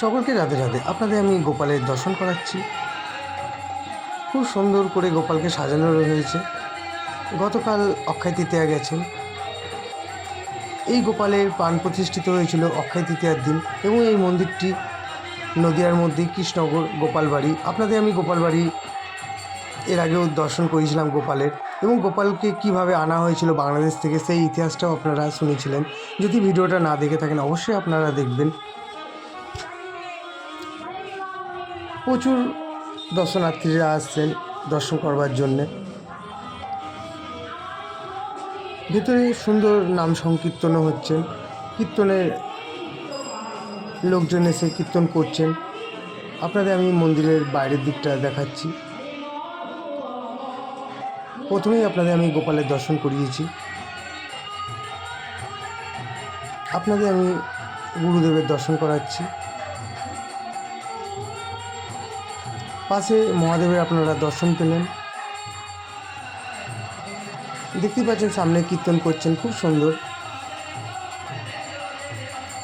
সকলকে রাধে রাধে। আপনাদের আমি গোপালের দর্শন করাচ্ছি। খুব সুন্দর করে গোপালকে সাজানো হয়েছে গতকাল অক্ষয় তৃতীয়া গেছেন। এই গোপালের প্রাণ প্রতিষ্ঠিত হয়েছিল অক্ষয় তৃতীয়ার দিন এবং এই মন্দিরটি নদিয়ার মধ্যে কৃষ্ণনগর গোপালবাড়ি। আপনাদের আমি গোপালবাড়ি এর আগেও দর্শন করেছিলাম গোপালের এবং গোপালকে কীভাবে আনা হয়েছিল বাংলাদেশ থেকে সেই ইতিহাসটাও আপনারা শুনেছিলেন। যদি ভিডিওটা না দেখে থাকেন, অবশ্যই আপনারা দেখবেন। প্রচুর দর্শনার্থীরা আসছেন দর্শন করবার জন্যে। ভেতরে সুন্দর নাম সংকীর্তনও হচ্ছেন। কীর্তনের লোকজন এসে কীর্তন করছেন। আপনাদের আমি মন্দিরের বাইরের দিকটা দেখাচ্ছি। প্রথমেই আপনাদের আমি গোপালের দর্শন করিয়েছি। আপনাদের আমি গুরুদেবের দর্শন করাচ্ছি। পাশে মহাদেবের আপনারা দর্শন পেলেন। দেখতেই পাচ্ছেন সামনে কীর্তন করছেন, খুব সুন্দর।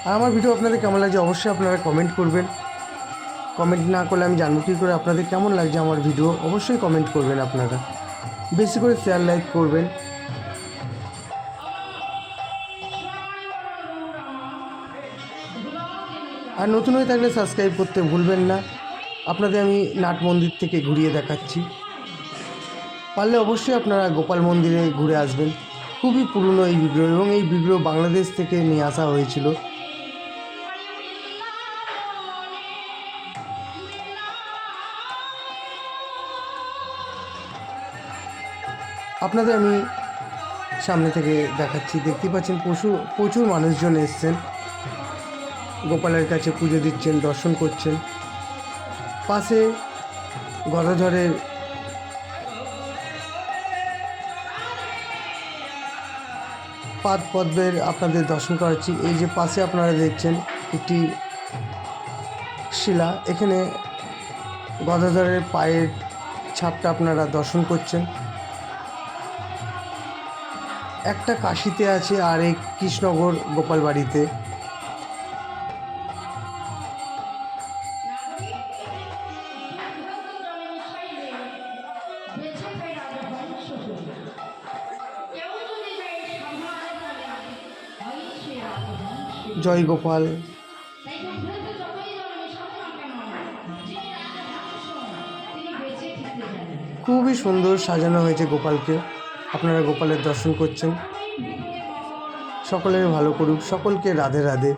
আর আমার ভিডিও আপনাদের কেমন লাগছে অবশ্যই আপনারা কমেন্ট করবেন। কমেন্ট না করলে আমি জানব কী করে, আপনাদের কেমন লাগছে আমার ভিডিও অবশ্যই কমেন্ট করবেন আপনারা। বেশি করে শেয়ার লাইক করবেন। আর নতুন হয়ে থাকলে সাবস্ক্রাইব করতে ভুলবেন না। আপনাদের আমি নাট মন্দির থেকে ঘুরিয়ে দেখাচ্ছি। পারলে অবশ্যই আপনারা গোপাল মন্দিরে ঘুরে আসবেন। খুবই পুরনো এই বিগ্রহ এবং এই বিগ্রহ বাংলাদেশ থেকে নিয়ে আসা হয়েছিল। আপনাদের আমি সামনে থেকে দেখাচ্ছি। দেখতে পাচ্ছেন প্রচুর প্রচুর মানুষজন এসছেন। গোপালের কাছে পুজো দিচ্ছেন, দর্শন করছেন। পাশে গদাধরের পাদ পদ্মের আপনাদের দর্শন করাচ্ছি। এই যে পাশে আপনারা দেখছেন একটি শিলা, এখানে গদাধরের পায়ের ছাপটা আপনারা দর্শন করছেন। একটা কাশিতে আছে আর এক কৃষ্ণনগর গোপালবাড়িতে। জয় গোপাল খুবই সুন্দর সাজানো হয়েছে গোপালকে। আপনারা গোপালের দর্শন করছেন। সকলের ভালো করুক, সকলকে রাধে রাধে।